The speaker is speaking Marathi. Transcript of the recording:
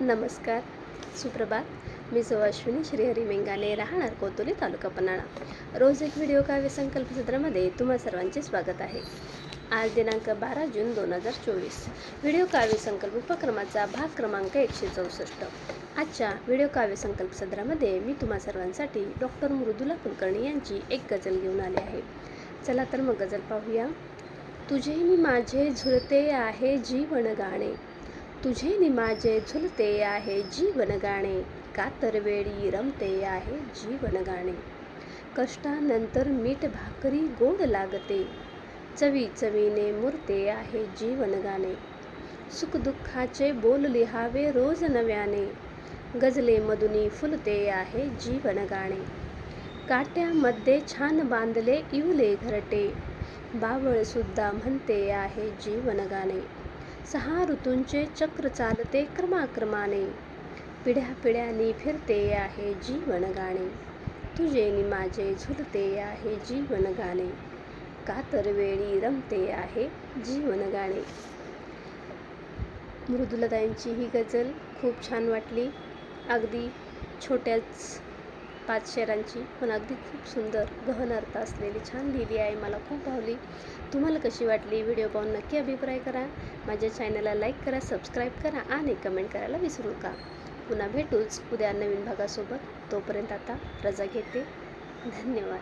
नमस्कार सुप्रभात. मी सौ अश्विनी श्रीहरी मेंगाने राहणार कोतोली तालुका पन्हाळा. रोज एक व्हिडिओ काव्य संकल्प सत्रामध्ये तुम्हा सर्वांचे स्वागत आहे. आज दिनांक बारा जून दोन हजार चोवीस. व्हिडिओ काव्य संकल्प उपक्रमाचा भाग क्रमांक एकशे चौसष्ट. आजच्या व्हिडिओ काव्य संकल्प सत्रामध्ये मी तुम्हा सर्वांसाठी डॉक्टर मृदुला कुलकर्णी यांची एक गजल घेऊन आले आहे. चला तर मग गजल पाहूया. तुझे मी माझे झुलते आहे जीवन गाणे. तुझे निमाजे झुलते आहे जीवन गाणे. कातरवेळी रमते आहे जीवन गाणे. कष्टानंतर मीठ भाकरी गोड लागते. चवी चवीने मुरते आहे जीवन गाणे. सुखदुःखाचे बोल लिहावे रोज नव्याने. गजले मधुनी फुलते आहे जीवन गाणे. काट्यामध्ये छान बांधले इवले घरटे. बावळ सुद्धा म्हणते आहे जीवन गाणे. सहा ऋतूंचे चक्र चालते क्रमाक्रमाने. पिढ्या पिढ्याने फिरते आहे जीवन गाणे. तुझे नि माझे झुलते आहे जीवन गाणे. कातर वेळी रमते आहे जीवन गाणे. मृदुलताईंची ही गझल खूप छान वाटली. अगदी छोट्याच पाच शेरांची पण अगदी खूप सुंदर गहन अर्थ असलेली छान लिहिली आहे मला खूप भावली. तुम्हाला कशी वाटली व्हिडिओ पाहून नक्की अभिप्राय करा. माझ्या चॅनलला लाईक करा सबस्क्राईब करा आणि कमेंट करायला विसरू नका. पुन्हा भेटूच उद्या नवीन भागासोबत. तोपर्यंत आता रजा घेते. धन्यवाद.